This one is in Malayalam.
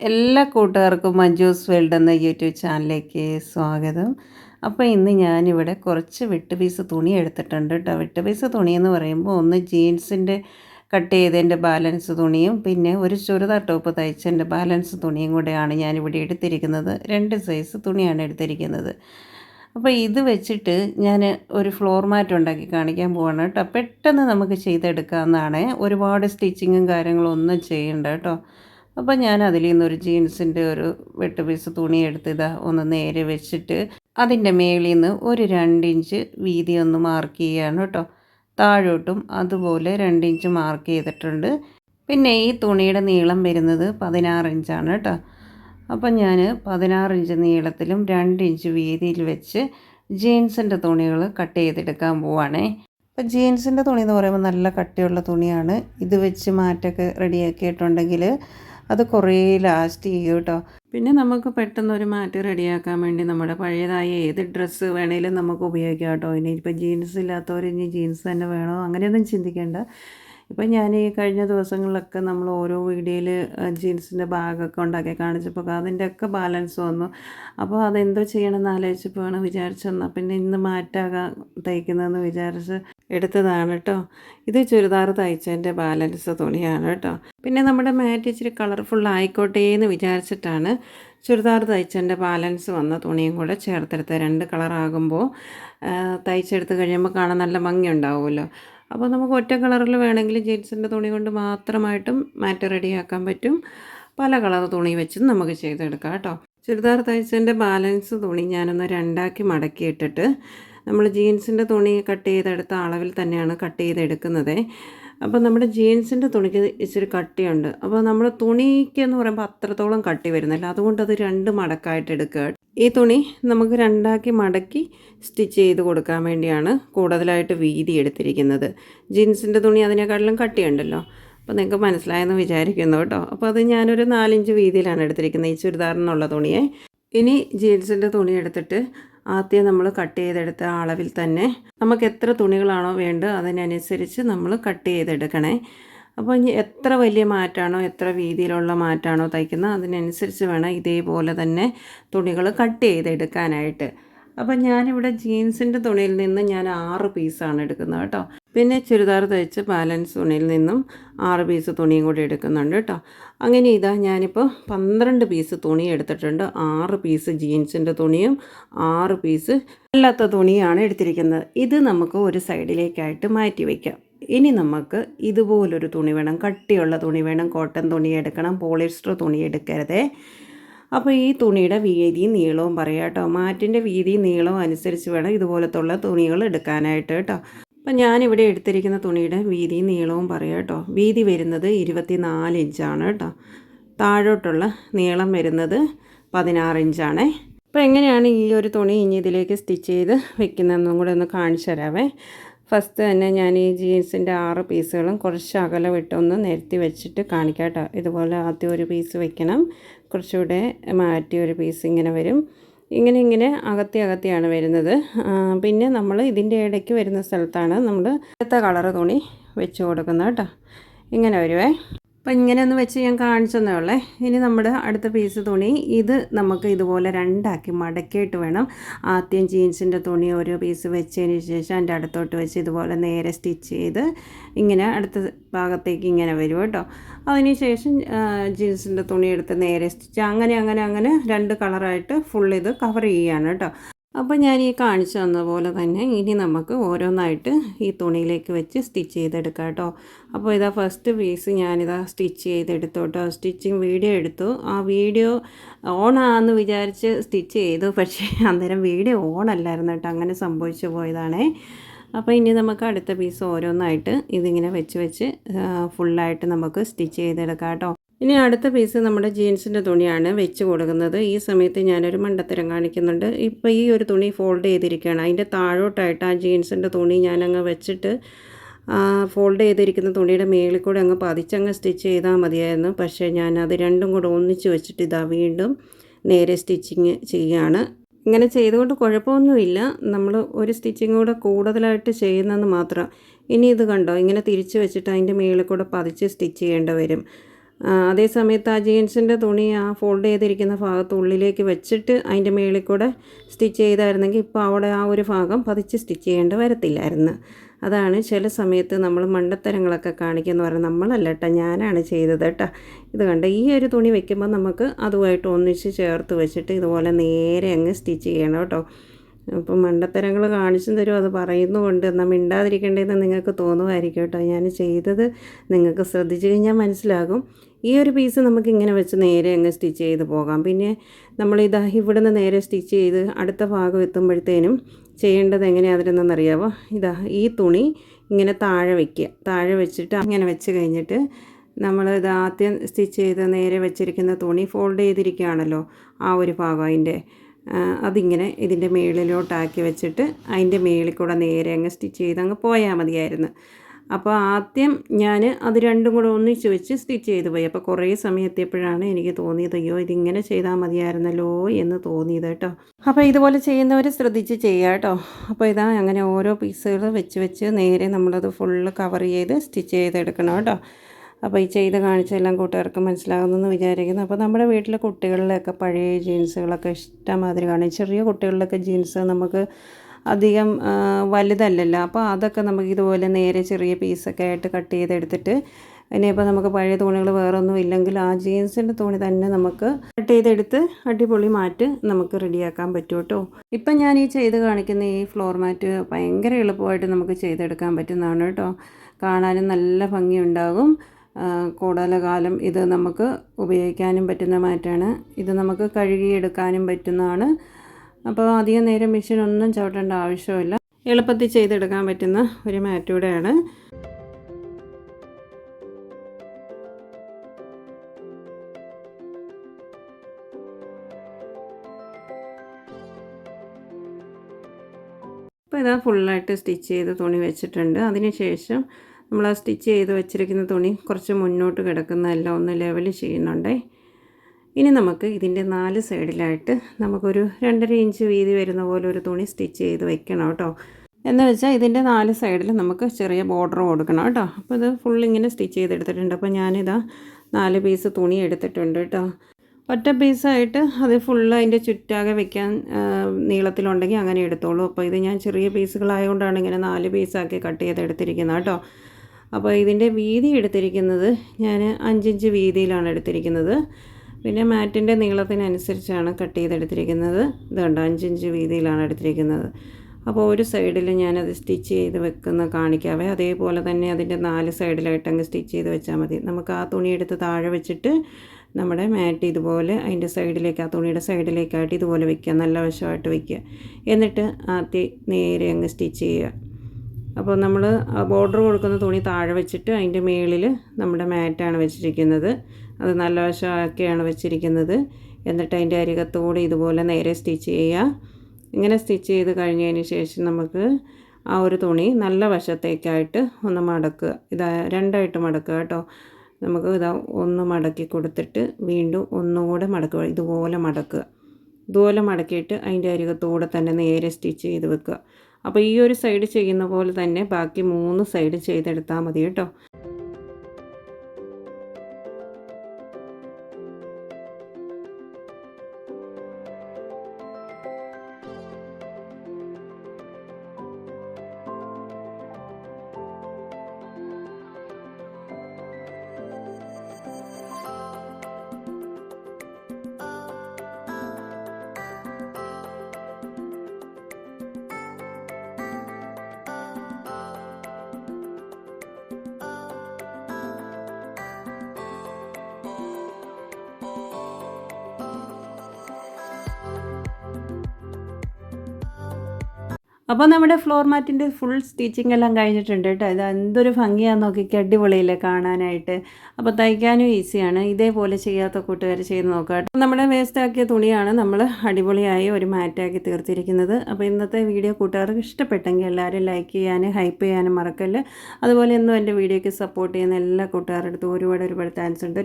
എല്ലാ കൂട്ടുകാർക്കും മഞ്ജൂസ് വേൾഡ് എന്ന യൂട്യൂബ് ചാനലിലേക്ക് സ്വാഗതം. അപ്പോൾ ഇന്ന് ഞാനിവിടെ കുറച്ച് വെട്ട് പീസ് തുണി എടുത്തിട്ടുണ്ട് കേട്ടോ വെട്ട് പീസ് തുണി എന്ന് പറയുമ്പോൾ ഒന്ന് ജീൻസിന്റെ കട്ട് ചെയ്തതിന്റെ ബാലൻസ് തുണിയും പിന്നെ ഒരു ചുരിദാർ ടോപ്പ് തയ്ച്ചതിന്റെ ബാലൻസ് തുണിയും കൂടെയാണ് ഞാനിവിടെ എടുത്തിരിക്കുന്നത്. രണ്ട് സൈസ് തുണിയാണ് എടുത്തിരിക്കുന്നത്. അപ്പോൾ ഇത് വെച്ചിട്ട് ഞാൻ ഒരു ഫ്ലോർ മാറ്റ് ഉണ്ടാക്കി കാണിക്കാൻ പോവാണ് കേട്ടോ പെട്ടെന്ന് നമുക്ക് ചെയ്തെടുക്കാവുന്നതാണ്. ഒരുപാട് സ്റ്റിച്ചിങ്ങും കാര്യങ്ങളും ഒന്നും ചെയ്യണ്ട കേട്ടോ അപ്പോൾ ഞാൻ അതിൽ നിന്നൊരു ജീൻസിന്റെ ഒരു വെട്ട് പീസ് തുണി എടുത്തിതാ ഒന്ന് നേരെ വെച്ചിട്ട് അതിന്റെ മേളിൽ നിന്ന് ഒരു രണ്ടിഞ്ച് വീതി ഒന്ന് മാർക്ക് ചെയ്യുകയാണ് കേട്ടോ. താഴോട്ടും അതുപോലെ രണ്ടിഞ്ച് മാർക്ക് ചെയ്തിട്ടുണ്ട്. പിന്നെ ഈ തുണിയുടെ നീളം വരുന്നത് പതിനാറ് ഇഞ്ചാണ് കേട്ടോ. അപ്പം ഞാൻ പതിനാറ് ഇഞ്ച് നീളത്തിലും രണ്ട് ഇഞ്ച് വീതിയിൽ വെച്ച് ജീൻസിന്റെ തുണികൾ കട്ട് ചെയ്തെടുക്കാൻ പോവാണേ. അപ്പോൾ ജീൻസിന്റെ തുണി എന്ന് പറയുമ്പോൾ നല്ല കട്ടിയുള്ള തുണിയാണ്. ഇത് വെച്ച് മാറ്റൊക്കെ റെഡിയാക്കിയിട്ടുണ്ടെങ്കിൽ അത് കുറേ ലാസ്റ്റ് ചെയ്യും കേട്ടോ പിന്നെ നമുക്ക് പെട്ടെന്ന് ഒരു മാറ്റ് റെഡിയാക്കാൻ വേണ്ടി നമ്മുടെ പഴയതായ ഏത് ഡ്രസ്സ് വേണേലും നമുക്ക് ഉപയോഗിക്കാം കേട്ടോ ഇനി ഇപ്പം ജീൻസ് ഇല്ലാത്തവർ ഇനി ജീൻസ് തന്നെ വേണോ? അങ്ങനെയൊന്നും ചിന്തിക്കേണ്ട. ഇപ്പം ഞാൻ ഈ കഴിഞ്ഞ ദിവസങ്ങളിലൊക്കെ നമ്മൾ ഓരോ വീഡിയോയിൽ ജീൻസിന്റെ ബാഗൊക്കെ ഉണ്ടാക്കി കാണിച്ചപ്പോൾ അതിന്റെയൊക്കെ ബാലൻസ് വന്നു. അപ്പോൾ അതെന്തോ ചെയ്യണമെന്ന് ആലോചിച്ചപ്പോഴാണ് വിചാരിച്ചെന്നാൽ പിന്നെ ഇന്ന് മാറ്റാകാൻ തയ്ക്കുന്നതെന്ന് വിചാരിച്ച് എടുത്തതാണ് കേട്ടോ. ഇത് ചുരിദാർ തയ്ച്ചതിന്റെ ബാലൻസ് തുണിയാണ് കേട്ടോ. പിന്നെ നമ്മുടെ മാറ്റ് ഇച്ചിരി കളർഫുൾ ആയിക്കോട്ടെ എന്ന് വിചാരിച്ചിട്ടാണ് ചുരിദാർ തയ്ച്ചതിന്റെ ബാലൻസ് വന്ന തുണിയും കൂടെ ചേർത്തെടുത്ത് രണ്ട് കളറാകുമ്പോൾ തയ്ച്ചെടുത്ത് കഴിയുമ്പോൾ കാണാൻ നല്ല ഭംഗി ഉണ്ടാവുമല്ലോ അപ്പോൾ നമുക്ക് ഒറ്റ കളറിൽ വേണമെങ്കിൽ ജീൻസിന്റെ തുണി കൊണ്ട് മാത്രമായിട്ടും മാറ്റ് റെഡിയാക്കാൻ പറ്റും. പല കളർ തുണി വെച്ചും നമുക്ക് ചെയ്തെടുക്കാം കേട്ടോ. ചുരിദാർ തയ്ച്ചതിന്റെ ബാലൻസ് തുണി ഞാനൊന്ന് രണ്ടാക്കി മടക്കി ഇട്ടിട്ട് നമ്മൾ ജീൻസിന്റെ തുണി കട്ട് ചെയ്തെടുത്ത അളവിൽ തന്നെയാണ് കട്ട് ചെയ്തെടുക്കുന്നത്. അപ്പോൾ നമ്മുടെ ജീൻസിന്റെ തുണിക്ക് ഇച്ചിരി കട്ടിയുണ്ട്. അപ്പോൾ നമ്മൾ തുണിക്ക് എന്ന് പറയുമ്പോൾ അത്രത്തോളം കട്ടി വരുന്നില്ല. അതുകൊണ്ട് അത് രണ്ട് മടക്കായിട്ട് എടുക്കുക. ഈ തുണി നമുക്ക് രണ്ടാക്കി മടക്കി സ്റ്റിച്ച് ചെയ്ത് കൊടുക്കാൻ വേണ്ടിയാണ് കൂടുതലായിട്ട് വീതി എടുത്തിരിക്കുന്നത്. ജീൻസിന്റെ തുണി അതിനേക്കാട്ടിലും കട്ടിയുണ്ടല്ലോ. അപ്പോൾ നിങ്ങൾക്ക് മനസ്സിലായെന്ന് വിചാരിക്കുന്നു കേട്ടോ. അപ്പോൾ അത് ഞാനൊരു നാലിഞ്ച് വീതിയിലാണ് എടുത്തിരിക്കുന്നത്. ഈ ചുരിദാറിനുള്ള തുണിയെ. ഇനി ജീൻസിന്റെ തുണി എടുത്തിട്ട് ആദ്യം നമ്മൾ കട്ട് ചെയ്തെടുത്ത അളവിൽ തന്നെ നമുക്ക് എത്ര തുണികളാണോ വേണ്ടത് അതിനനുസരിച്ച് നമ്മൾ കട്ട് ചെയ്തെടുക്കണേ. അപ്പോൾ ഇനി എത്ര വലിയ മാറ്റാണോ എത്ര വീതിയിലുള്ള മാറ്റാണോ തയ്ക്കുന്നത് അതിനനുസരിച്ച് വേണം ഇതേപോലെ തന്നെ തുണികൾ കട്ട് ചെയ്തെടുക്കാനായിട്ട്. അപ്പം ഞാനിവിടെ ജീൻസിന്റെ തുണിയിൽ നിന്ന് ഞാൻ ആറ് പീസാണ് എടുക്കുന്നത് കേട്ടോ. പിന്നെ ചുരിദാർ തയ്ച്ച് ബാലൻസ് തുണിയിൽ നിന്നും ആറ് പീസ് തുണിയും കൂടി എടുക്കുന്നുണ്ട് കേട്ടോ അങ്ങനെ ഇതാ ഞാനിപ്പോൾ പന്ത്രണ്ട് പീസ് തുണി എടുത്തിട്ടുണ്ട്. ആറ് പീസ് ജീൻസിന്റെ തുണിയും ആറ് പീസ് അല്ലാത്ത തുണിയാണ് എടുത്തിരിക്കുന്നത്. ഇത് നമുക്ക് ഒരു സൈഡിലേക്കായിട്ട് മാറ്റി വയ്ക്കാം ഇനി നമുക്ക് ഇതുപോലൊരു തുണി വേണം കട്ടിയുള്ള തുണി വേണം കോട്ടൺ തുണി എടുക്കണം പോളിസ്റ്റർ തുണി എടുക്കരുതേ. അപ്പോൾ ഈ തുണിയുടെ വീതിയും നീളവും പറയാം കേട്ടോ മാറ്റിന്റെ വീതിയും നീളവും അനുസരിച്ച് വേണം ഇതുപോലത്തുള്ള തുണികൾ എടുക്കാനായിട്ട് കേട്ടോ അപ്പം ഞാനിവിടെ എടുത്തിരിക്കുന്ന തുണിയുടെ വീതിയും നീളവും പറയാം കേട്ടോ. വീതി വരുന്നത് ഇരുപത്തി നാല് ഇഞ്ചാണ് കേട്ടോ. താഴോട്ടുള്ള നീളം വരുന്നത് പതിനാറ് ഇഞ്ചാണേ. അപ്പോൾ എങ്ങനെയാണ് ഈ ഒരു തുണി ഇനി ഇതിലേക്ക് സ്റ്റിച്ച് ചെയ്ത് വെക്കുന്നതെന്നും കൂടെ ഒന്ന് കാണിച്ചു തരാവേ. ഫസ്റ്റ് തന്നെ ഞാൻ ഈ ജീൻസിന്റെ ആറ് പീസുകളും കുറച്ച് അകലെ വിട്ടൊന്ന് നിരത്തി വെച്ചിട്ട് കാണിക്കാം കേട്ടോ. ഇതുപോലെ ആദ്യം ഒരു പീസ് വെക്കണം. കുറച്ചുകൂടെ മാറ്റി ഒരു പീസ് ഇങ്ങനെ വരും. ഇങ്ങനെ ഇങ്ങനെ അകത്തി അകത്തിയാണ് വരുന്നത്. പിന്നെ നമ്മൾ ഇതിന്റെ ഇടയ്ക്ക് വരുന്ന സ്ഥലത്താണ് നമ്മൾ അടുത്ത കളറ് തുണി വെച്ച് കൊടുക്കുന്നത് കേട്ടോ. ഇങ്ങനെ വരുവേ. അപ്പം ഇങ്ങനെ ഒന്ന് വെച്ച് ഞാൻ കാണിച്ചെന്നേ ഉള്ളേ. ഇനി നമ്മുടെ അടുത്ത പീസ് തുണി ഇത് നമുക്ക് ഇതുപോലെ രണ്ടാക്കി മടക്കിയിട്ട് വേണം. ആദ്യം ജീൻസിന്റെ തുണി ഓരോ പീസ് വെച്ചതിന് ശേഷം എന്റെ അടുത്തോട്ട് വെച്ച് ഇതുപോലെ നേരെ സ്റ്റിച്ച് ചെയ്ത് ഇങ്ങനെ അടുത്ത ഭാഗത്തേക്ക് ഇങ്ങനെ വരും കേട്ടോ. അതിന് ശേഷം ജീൻസിന്റെ തുണി എടുത്ത് നേരെ സ്റ്റിച്ച് അങ്ങനെ അങ്ങനെ അങ്ങനെ രണ്ട് കളറായിട്ട് ഫുൾ ഇത് കവർ ചെയ്യുകയാണ് കേട്ടോ. അപ്പോൾ ഞാൻ ഈ കാണിച്ചു തന്ന പോലെ തന്നെ ഇനി നമുക്ക് ഓരോന്നായിട്ട് ഈ തുണിയിലേക്ക് വെച്ച് സ്റ്റിച്ച് ചെയ്തെടുക്കാം കേട്ടോ. അപ്പോൾ ഇതാ ഫസ്റ്റ് പീസ് ഞാനിതാ സ്റ്റിച്ച് ചെയ്തെടുത്തു കേട്ടോ. സ്റ്റിച്ചിങ് വീഡിയോ എടുത്തു. ആ വീഡിയോ ഓൺ ആണെന്ന് വിചാരിച്ച് സ്റ്റിച്ച് ചെയ്തു. പക്ഷേ അന്നേരം വീഡിയോ ഓൺ അല്ലായിരുന്നു കേട്ടോ. അങ്ങനെ സംഭവിച്ചു പോയതാണേ. അപ്പോൾ ഇനി നമുക്ക് അടുത്ത പീസ് ഓരോന്നായിട്ട് ഇതിങ്ങനെ വെച്ച് വെച്ച് ഫുള്ളായിട്ട് നമുക്ക് സ്റ്റിച്ച് ചെയ്തെടുക്കാം കേട്ടോ. ഇനി അടുത്ത പീസ് നമ്മുടെ ജീൻസിന്റെ തുണിയാണ് വെച്ച് കൊടുക്കുന്നത്. ഈ സമയത്ത് ഞാനൊരു മണ്ടത്തരം കാണിക്കുന്നുണ്ട്. ഇപ്പോൾ ഈ ഒരു തുണി ഫോൾഡ് ചെയ്തിരിക്കുകയാണ്. അതിന്റെ താഴോട്ടായിട്ട് ആ ജീൻസിന്റെ തുണി ഞാനങ്ങ് വെച്ചിട്ട് ഫോൾഡ് ചെയ്തിരിക്കുന്ന തുണിയുടെ മേളിൽ കൂടെ അങ്ങ് പതിച്ചങ്ങ് സ്റ്റിച്ച് ചെയ്താൽ മതിയായിരുന്നു. പക്ഷേ ഞാൻ അത് രണ്ടും കൂടെ ഒന്നിച്ച് വെച്ചിട്ട് ഇതാ വീണ്ടും നേരെ സ്റ്റിച്ചിങ് ചെയ്യുകയാണ് ഇങ്ങനെ ചെയ്തുകൊണ്ട് കുഴപ്പമൊന്നുമില്ല. നമ്മൾ ഒരു സ്റ്റിച്ചിങ് കൂടെ കൂടുതലായിട്ട് ചെയ്യുന്നതെന്ന് മാത്രം. ഇനി ഇത് കണ്ടോ? ഇങ്ങനെ തിരിച്ച് വെച്ചിട്ട് അതിന്റെ മേളിൽ കൂടെ പതിച്ച് സ്റ്റിച്ച് ചെയ്യേണ്ടി വരും. അതേ സമയത്ത് ആ ജീൻസിന്റെ തുണി ആ ഫോൾഡ് ചെയ്തിരിക്കുന്ന ഭാഗത്ത് ഉള്ളിലേക്ക് വെച്ചിട്ട് അതിന്റെ മേളിൽ കൂടെ സ്റ്റിച്ച് ചെയ്തായിരുന്നെങ്കിൽ ഇപ്പോൾ അവിടെ ആ ഒരു ഭാഗം പതിച്ച് സ്റ്റിച്ച് ചെയ്യേണ്ടി വരത്തില്ലായിരുന്നു. അതാണ് ചില സമയത്ത് നമ്മൾ മണ്ടത്തരങ്ങളൊക്കെ കാണിക്കുന്ന പറഞ്ഞാൽ നമ്മളല്ല കേട്ടോ ഞാനാണ് ചെയ്തത് കേട്ടോ ഇത് കണ്ട ഈ ഒരു തുണി വെക്കുമ്പോൾ നമുക്ക് അതുമായിട്ട് ഒന്നിച്ച് ചേർത്ത് വെച്ചിട്ട് ഇതുപോലെ നേരെ അങ്ങ് സ്റ്റിച്ച് ചെയ്യണം കേട്ടോ അപ്പം മണ്ടത്തരങ്ങൾ കാണിച്ചു തരും അത് പറയുന്നുകൊണ്ട് എന്നാൽ മിണ്ടാതിരിക്കേണ്ടതെന്ന് നിങ്ങൾക്ക് തോന്നുമായിരിക്കും കേട്ടോ ഞാൻ ചെയ്തത് നിങ്ങൾക്ക് ശ്രദ്ധിച്ചു കഴിഞ്ഞാൽ മനസ്സിലാകും. ഈ ഒരു പീസ് നമുക്ക് ഇങ്ങനെ വെച്ച് നേരെ അങ്ങ് സ്റ്റിച്ച് ചെയ്ത് പോകാം. പിന്നെ നമ്മൾ ഇവിടെ നിന്ന് നേരെ സ്റ്റിച്ച് ചെയ്ത് അടുത്ത ഭാഗം എത്തുമ്പോഴത്തേനും ചെയ്യേണ്ടത് എങ്ങനെയാണെന്ന് അറിയാമോ ഇതാ ഈ തുണി ഇങ്ങനെ താഴെ വയ്ക്കുക താഴെ വെച്ചിട്ട് അങ്ങനെ വെച്ച് കഴിഞ്ഞിട്ട് നമ്മൾ ഇത് ആദ്യം സ്റ്റിച്ച് ചെയ്ത് നേരെ വെച്ചിരിക്കുന്ന തുണി ഫോൾഡ് ചെയ്തിരിക്കുകയാണല്ലോ ആ ഒരു ഭാഗം അതിന്റെ. അതിങ്ങനെ ഇതിന്റെ മേളിലോട്ടാക്കി വെച്ചിട്ട് അതിന്റെ മേളിൽ കൂടെ നേരെ അങ്ങ് സ്റ്റിച്ച് ചെയ്ത് അങ്ങ് പോയാൽ മതിയായിരുന്നു. അപ്പോൾ ആദ്യം ഞാൻ അത് രണ്ടും കൂടെ ഒന്നിച്ച് വെച്ച് സ്റ്റിച്ച് ചെയ്ത് പോയി. അപ്പോൾ കുറേ സമയത്തെപ്പോഴാണ് എനിക്ക് തോന്നിയത് അയ്യോ ഇതിങ്ങനെ ചെയ്താൽ മതിയായിരുന്നല്ലോ എന്ന് തോന്നിയത് കേട്ടോ. അപ്പോൾ ഇതുപോലെ ചെയ്യുന്നവർ ശ്രദ്ധിച്ച് ചെയ്യുക കേട്ടോ. അപ്പോൾ ഇതാ അങ്ങനെ ഓരോ പീസുകൾ വെച്ച് വെച്ച് നേരെ നമ്മളത് ഫുള്ള് കവർ ചെയ്ത് സ്റ്റിച്ച് ചെയ്തെടുക്കണം കേട്ടോ. അപ്പോൾ ഈ ചെയ്ത് കാണിച്ചെല്ലാം കൂട്ടുകാർക്ക് മനസ്സിലാകുന്നെന്ന് വിചാരിക്കുന്നു. അപ്പോൾ നമ്മുടെ വീട്ടിലെ കുട്ടികളിലൊക്കെ പഴയ ജീൻസുകളൊക്കെ ഇഷ്ടമാതിരി കാണും ചെറിയ കുട്ടികളിലൊക്കെ ജീൻസ് നമുക്ക് അധികം വലുതല്ലല്ലോ. അപ്പോൾ അതൊക്കെ നമുക്ക് ഇതുപോലെ നേരെ ചെറിയ പീസൊക്കെ ആയിട്ട് കട്ട് ചെയ്തെടുത്തിട്ട് ഇനിയിപ്പോൾ നമുക്ക് പഴയ തുണികൾ വേറെ ഒന്നും ഇല്ലെങ്കിൽ ആ ജീൻസിന്റെ തുണി തന്നെ നമുക്ക് കട്ട് ചെയ്തെടുത്ത് അടിപൊളി മാറ്റ് നമുക്ക് റെഡിയാക്കാൻ പറ്റും കേട്ടോ. ഇപ്പം ഞാൻ ഈ ചെയ്ത് കാണിക്കുന്ന ഈ ഫ്ലോർ മാറ്റ് ഭയങ്കര എളുപ്പമായിട്ട് നമുക്ക് ചെയ്തെടുക്കാൻ പറ്റുന്നതാണ് കേട്ടോ. കാണാനും നല്ല ഭംഗിയുണ്ടാകും. കൂടുതൽ കാലം ഇത് നമുക്ക് ഉപയോഗിക്കാനും പറ്റുന്ന മാറ്റാണ്. ഇത് നമുക്ക് കഴുകിയെടുക്കാനും പറ്റുന്നതാണ്. അപ്പോൾ അധികം നേരം മെഷീൻ ഒന്നും ചവിട്ടേണ്ട ആവശ്യമില്ല എളുപ്പത്തിൽ ചെയ്തെടുക്കാൻ പറ്റുന്ന ഒരു മാറ്റൂടെയാണ് അപ്പോൾ ഇതാ ഫുള്ളായിട്ട് സ്റ്റിച്ച് ചെയ്ത് തുണി വെച്ചിട്ടുണ്ട്. അതിനുശേഷം നമ്മൾ ആ സ്റ്റിച്ച് ചെയ്ത് വെച്ചിരിക്കുന്ന തുണി കുറച്ച് മുന്നോട്ട് കിടക്കുന്ന എല്ലാം ഒന്ന് ലെവൽ ചെയ്യുന്നുണ്ടേ. ഇനി നമുക്ക് ഇതിന്റെ നാല് സൈഡിലായിട്ട് നമുക്കൊരു രണ്ടര ഇഞ്ച് വീതി വരുന്ന പോലെ ഒരു തുണി സ്റ്റിച്ച് ചെയ്ത് വെക്കണം കേട്ടോ. എന്ന് വെച്ചാൽ ഇതിന്റെ നാല് സൈഡിൽ നമുക്ക് ചെറിയ ബോർഡർ കൊടുക്കണം കേട്ടോ. അപ്പോൾ ഇത് ഫുൾ ഇങ്ങനെ സ്റ്റിച്ച് ചെയ്തെടുത്തിട്ടുണ്ട്. അപ്പോൾ ഞാനിതാ നാല് പീസ് തുണി എടുത്തിട്ടുണ്ട് കേട്ടോ. ഒറ്റ പീസായിട്ട് അത് ഫുള്ള് അതിന്റെ ചുറ്റാകെ വെക്കാൻ നീളത്തിലുണ്ടെങ്കിൽ അങ്ങനെ എടുത്തോളൂ. അപ്പോൾ ഇത് ഞാൻ ചെറിയ പീസുകളായതുകൊണ്ടാണ് ഇങ്ങനെ നാല് പീസാക്കി കട്ട് ചെയ്ത് ചെയ്തെടുത്തിരിക്കുന്നത് കേട്ടോ. അപ്പോൾ ഇതിന്റെ വീതി എടുത്തിരിക്കുന്നത് ഞാൻ അഞ്ചിഞ്ച് വീതിയിലാണ് എടുത്തിരിക്കുന്നത്. പിന്നെ മാറ്റിന്റെ നീളത്തിനനുസരിച്ചാണ് കട്ട് ചെയ്തെടുത്തിരിക്കുന്നത്. ഇതുകൊണ്ട് കണ്ടോ അഞ്ചിഞ്ച് വീതിയിലാണ് എടുത്തിരിക്കുന്നത്. അപ്പോൾ ഒരു സൈഡിൽ ഞാനത് സ്റ്റിച്ച് ചെയ്ത് വെക്കുന്ന കാണിക്കാവേ. അതേപോലെ തന്നെ അതിന്റെ നാല് സൈഡിലായിട്ട് അങ്ങ് സ്റ്റിച്ച് ചെയ്ത് വെച്ചാൽ മതി. നമുക്ക് ആ തുണി എടുത്ത് താഴെ വെച്ചിട്ട് നമ്മുടെ മാറ്റ് ഇതുപോലെ അതിന്റെ സൈഡിലേക്ക് ആ തുണിയുടെ സൈഡിലേക്കായിട്ട് ഇതുപോലെ വെക്കുക. നല്ല വശമായിട്ട് വെക്കുക. എന്നിട്ട് ആദ്യം നേരെ അങ്ങ് സ്റ്റിച്ച് ചെയ്യുക. അപ്പോൾ നമ്മൾ ബോർഡർ കൊടുക്കുന്ന തുണി താഴെ വെച്ചിട്ട് അതിന്റെ മേളിൽ നമ്മുടെ മാറ്റാണ് വെച്ചിരിക്കുന്നത്. അത് നല്ല വശമാക്കിയാണ് വെച്ചിരിക്കുന്നത്. എന്നിട്ട് അതിന്റെ അരികത്തോടെ ഇതുപോലെ നേരെ സ്റ്റിച്ച് ചെയ്യുക ഇങ്ങനെ സ്റ്റിച്ച് ചെയ്ത് കഴിഞ്ഞതിന് ശേഷം നമുക്ക് ആ ഒരു തുണി നല്ല വശത്തേക്കായിട്ട് ഒന്ന് മടക്കുക. ഇതാ രണ്ടായിട്ട് മടക്കുക കേട്ടോ. നമുക്ക് ഇതാ ഒന്ന് മടക്കി കൊടുത്തിട്ട് വീണ്ടും ഒന്നുകൂടെ മടക്കുക. ഇതുപോലെ മടക്കുക. ഇതുപോലെ മടക്കിയിട്ട് അതിന്റെ അരികത്തൂടെ തന്നെ നേരെ സ്റ്റിച്ച് ചെയ്ത് വെക്കുക. അപ്പോൾ ഈ ഒരു സൈഡ് ചെയ്യുന്ന പോലെ തന്നെ ബാക്കി മൂന്ന് സൈഡ് ചെയ്തെടുത്താൽ മതി കേട്ടോ. അപ്പോൾ നമ്മുടെ ഫ്ലോർ മാറ്റിന്റെ ഫുൾ സ്റ്റിച്ചിങ് എല്ലാം കഴിഞ്ഞിട്ടുണ്ട് കേട്ടോ. ഇത് എന്തൊരു ഭംഗിയാന്ന് നോക്കിക്ക് അടിപൊളിയില്ലേ കാണാനായിട്ട്. അപ്പോൾ തയ്ക്കാനും ഈസിയാണ്. ഇതേപോലെ ചെയ്യാത്ത കൂട്ടുകാർ ചെയ്ത് നോക്കുക കേട്ടോ. നമ്മുടെ വേസ്റ്റ് ആക്കിയ തുണിയാണ് നമ്മൾ അടിപൊളിയായി ഒരു മാറ്റാക്കി തീർത്തിരിക്കുന്നത്. അപ്പോൾ ഇന്നത്തെ വീഡിയോ കൂട്ടുകാർക്ക് ഇഷ്ടപ്പെട്ടെങ്കിൽ എല്ലാവരും ലൈക്ക് ചെയ്യാനും ഹൈപ്പ് ചെയ്യാനും മറക്കല്ല്. അതുപോലെ ഇന്നും എന്റെ വീഡിയോയ്ക്ക് സപ്പോർട്ട് ചെയ്യുന്ന എല്ലാ കൂട്ടുകാരുടെ അടുത്തും ഒരുപാട് ഒരുപാട് താങ്ക്സ് ഉണ്ട്.